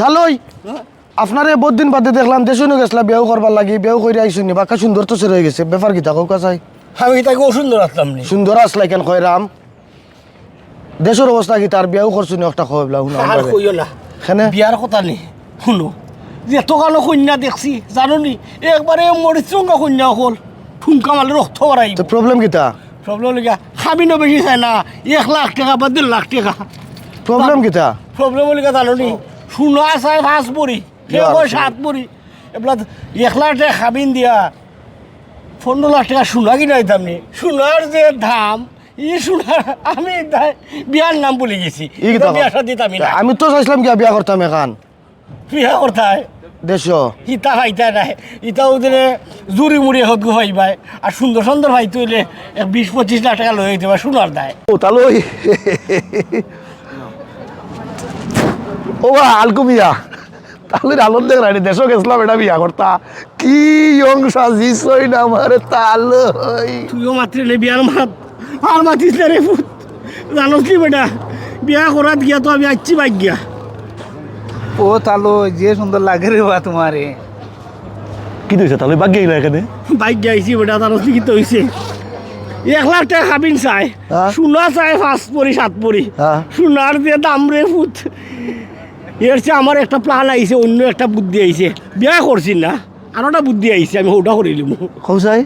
তাহলে আপনারে বহুত দিন বাদে দেখলাম দেশনে গেছিলাম বিয়াও করবার লাগি বিয়াও করে আইসুনি বাকা সুন্দর তো রয়ে গেছে। ব্যাপার কি থাকো কাছাই আমি তাকে অসুন্দর আসলাম নি। সুন্দর আসলাই কেন কয়রাম দেশের অবস্থা কি তার? বিয়াও করছুনি একটা খবর শুনা না খানে বিয়ার কথা নেই শুনো। যে এতকালো কন্যা দেখছি জানো নি একবারে মরিচঙ্গা কন্যা হল। ঠুমকা মালে রক্ত বাড়াই তো প্রবলেম কিতা প্রবলেম লিখা খাবিনও বেশি চাই না এক লাখ টাকা বা দেড় লাখ টাকা। প্রবলেম কিতা প্রবলেম লিখা জানো নি সোনা চাই পাঁচ সেই সাত পরি এবার এক লাখ টাকা খাবিন দিয়া পনেরো লাখ টাকা সোনা কিনা দিতাম নি সোনার যে দাম ই সোনার আমি বিয়ার নাম বলে গেছি। বিয়া সাথে দিতামই আমি তো চাইছিলাম কি বিয়া করতাম এখান। বিয়া করতাই দেশ। ইতা ভাইতা নাই। ইতা ওদের জুড়ি মুড়ি হত হইবাই আর সুন্দর সুন্দর ভাই তুইলে বিশ পঁচিশ লাখ টাকা লই দিবা সোনার দায় ও তাহলে ও আলকু বিয়া তাহলে আনন্দ রানি দেশ গেছিলাম এটা বিয়া করতা। কি ইয়ং সাজিছই না আমার তালই তুইও মাত্রে নে বিয়ার মাত। আর মাতিস না রে ফুট জানো কি বেটা? বিয়া করাত গিয়া তো আমি আসছি বাইক গিয়া। ও তালো যে সুন্দর লাগে রে বা তোমারে কি দিয়েছে তাহলে বাকি গেল এখানে বাইক গিয়া বেটা তার কি তো হইছে এক লাখ টাকা খাবিন চাই? সোনা চাই পাঁচ পরি সাত পরি। সোনার দিয়ে দাম রে ফুট এর চেয়ে আমার একটা প্ল্যান আইছে অন্য একটা বুদ্ধি আইছে। বিয়া করছি না আরও একটা বুদ্ধি আইছে আমি ওটা করিলিম কৌসাই?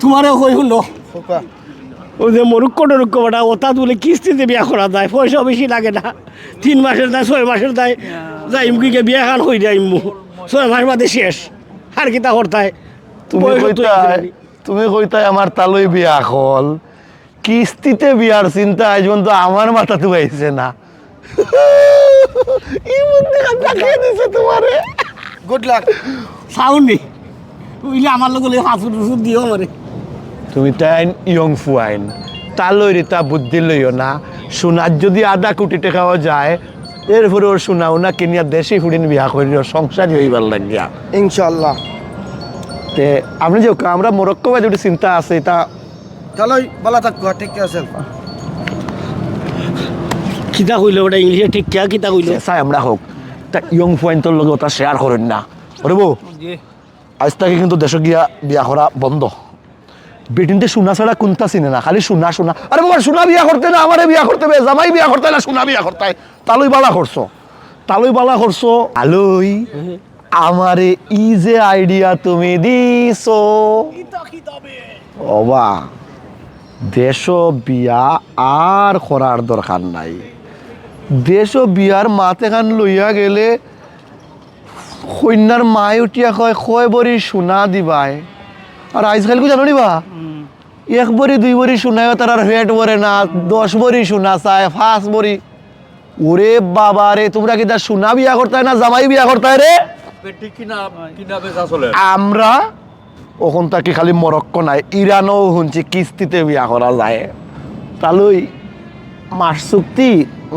তোমারও কই শুনো? ও যে মরুক্ষ টরুক্ষ বেটা ওটা তুলে কিস্তিতে বিয়া করা যায় পয়সা বেশি লাগে না। তিন মাসের দায় ছয় মাসের দায় যাইম কি বিয়া খান হয়ে যাইম ছয় মাস বাদে শেষ। আর কিতা করতায়? তুমি কইতাই তুমি কইতাই আমার তালই বিয়া হল কিস্তিতে বিয়ার চিন্তা আজ পর্যন্ত আমার মাথা তো আইছে না। তোমারে। গুড লাক বুঝলে আমার লোক দিও আমারে। তুমি তাইন ইয়ং ফুয়াইন তালই রিতা বুদ্ধি লইও না। সোনার যদি আধা কোটি টাকাও যায় এরপরে ওর শোনাও না কিনিয়া দেশি ফুড়িন বিয়া করি সংসারই হইবার লাগিয়া। ইনশাল্লাহ তে আপনি যে আমরা মরক্কো বা যেটা চিন্তা আছে তা তাহলে ভালো থাকব ঠিক আছে। কিতা কইলে ওটা ইংলিশে ঠিক কিয়া কিতা কইলে? চাই আমরা হোক তা ইয়ং পয়েন্টর লগে ওটা শেয়ার করেন না। ওরে বউ আজ থেকে কিন্তু দেশ গিয়া বিয়া করা বন্ধ। বেটিনতে সোনা ছাড়া কোনটা চিনে না? খালি সোনা সোনা। আরে বাবা সোনা বিয়া করতে না আমারে বিয়া করতে হবে জামাই বিয়া করতে না সোনা বিয়া করতে। তালই বালা করছ তালই বালা করছ আলই আমারে ই যে আইডিয়া তুমি দিছো। ওবা দেশ বিয়া আর করার দরকার নাই। দেশ ও বিয়ার মাতে খান লইয়া গেলে কন্যার মায় উঠিয়া কয় কয় বরি সোনা দিবাই? আর আজকাল কো জানো নিবা এক বরি দুই বরি সোনায় তার আর হেট বরে না দশ বরি সোনা চায় পাঁচ বরি। ওরে বাবা রে তোমরা কি তার সোনা বিয়া করতে না জামাই বিয়া করতে রে? আমরা ওখান তাকে খালি মরক্কো নাই ইরানও শুনছি কিস্তিতে বিয়া করা যায়। তালই মাস চুক্তি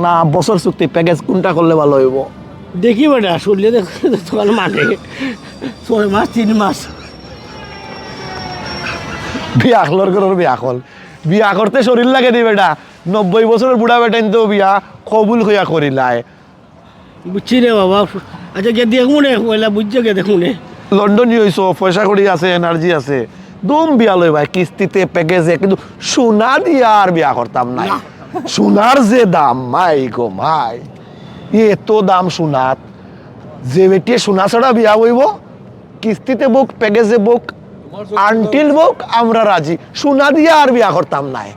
না বছর চুক্তি প্যাকেজ কোনটা করলে ভালো হইব? দেখি বেটা শুনলে দেখ তোমার মানে। ছয় মাস তিন মাস। বিয়া হলর করার বিয়া হল বিয়া করতে শরীর লাগে দি বেটা। নব্বই বছরের বুড়া বেটাইন তো বিয়া কবুল হইয়া করিলায় বুঝছি রে বাবা। আচ্ছা গে দেখুন রে পয়লা বুঝছে গে দেখুন রে লন্ডন হইছ পয়সা করি আছে এনার্জি আছে। দুম বিয়া লই ভাই কিস্তিতে প্যাকেজে কিন্তু সোনা দিয়া আর বিয়া করতাম নাই। সোনার যে দাম মাই গো মাই এত দাম সোনাত যে বেটিয়ে সোনা ছাড়া বিয়া হইব কিস্তিতে বুক প্যাকেজে বুক আনটিল বুক আমরা রাজি। সোনা দিয়ে আর বিয়া করতাম নাই।